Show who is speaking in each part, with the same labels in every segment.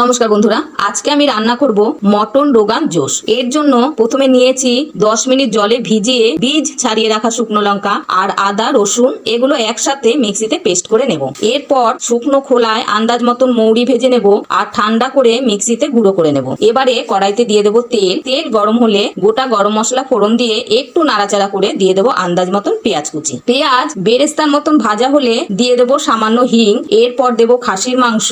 Speaker 1: নমস্কার বন্ধুরা, আজকে আমি রান্না করব মটন রোগান জোশ এর জন্য প্রথমে নিয়েছি 10 মিনিট জলে ভিজিয়ে বীজ ছাড়িয়ে রাখা শুকনো লঙ্কা আর আদা, রসুন, এগুলো একসাথে মিক্সিতে পেস্ট করে নেব। এরপর শুকনো খোলায় আন্দাজ মতন মৌরি ভেজে নেব আর ঠান্ডা করে মিক্সিতে গুঁড়ো করে নেব। এবারে কড়াইতে দিয়ে দেবো তেল। তেল গরম হলে গোটা গরম মশলা ফোড়ন দিয়ে একটু নাড়াচাড়া করে দিয়ে দেবো আন্দাজ মতন পেঁয়াজ কুচি। পেঁয়াজ বেরেস্তার মতন ভাজা হলে দিয়ে দেবো সামান্য হিং। এরপর দেবো খাসির মাংস।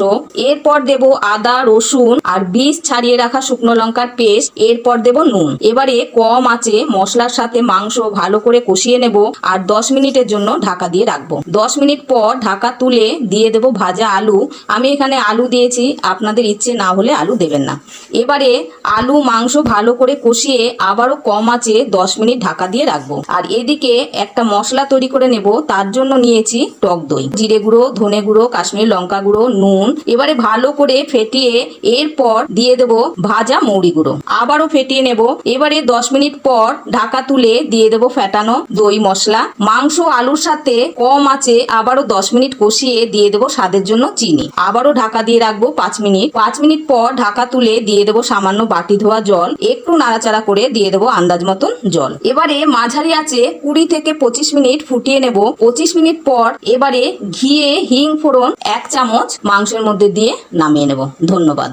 Speaker 1: এরপর দেবো আদা রসুন আর বীজ ছাড়িয়ে রাখা শুকনো লঙ্কার পেস্ট। এরপর দেব নুন। এবারে কম আঁচে মশলার সাথে মাংস ভালো করে কষিয়ে নেব আর দশ মিনিটের জন্য ঢাকা দিয়ে রাখব। দশ মিনিট পর ঢাকা তুলে দিয়ে দেব ভাজা আলু। আমি এখানে আলু দিয়েছি। আপনাদের ইচ্ছে না হলে আলু দেবেন না। এবারে আলু, মাংস ভালো করে কষিয়ে আবারও কম আঁচে দশ মিনিট ঢাকা দিয়ে রাখব। আর এদিকে একটা মশলা তৈরি করে নেব, তার জন্য নিয়েছি টক দই। জিরে গুঁড়ো, ধনে গুঁড়ো, কাশ্মীর লঙ্কা গুঁড়ো, নুন। এবারে ভালো করে ফেটিয়ে এরপর দিয়ে দেব ভাজা মৌরি গুঁড়ো। আবারও ফেটিয়ে নেব। এবারে দশ মিনিট পর ঢাকা তুলে দিয়ে দেব ফেটানো দই মশলা। মাংস আলুর সাথে কম আছে, আবারও দশ মিনিট কষিয়ে দিয়ে দেবো স্বাদের জন্য চিনি। আবারও ঢাকা দিয়ে রাখব পাঁচ মিনিট। পাঁচ মিনিট পর ঢাকা তুলে দিয়ে দেবো সামান্য বাটি ধোয়া জল। একটু নাড়াচাড়া করে দিয়ে দেবো আন্দাজ মতন জল। এবারে মাঝারি আছে কুড়ি থেকে পঁচিশ মিনিট ফুটিয়ে নেব। পঁচিশ মিনিট পর এবারে ঘিয়ে হিং ফোড়ন এক চামচ মাংসের মধ্যে দিয়ে নামিয়ে নেব। ধন্যবাদ।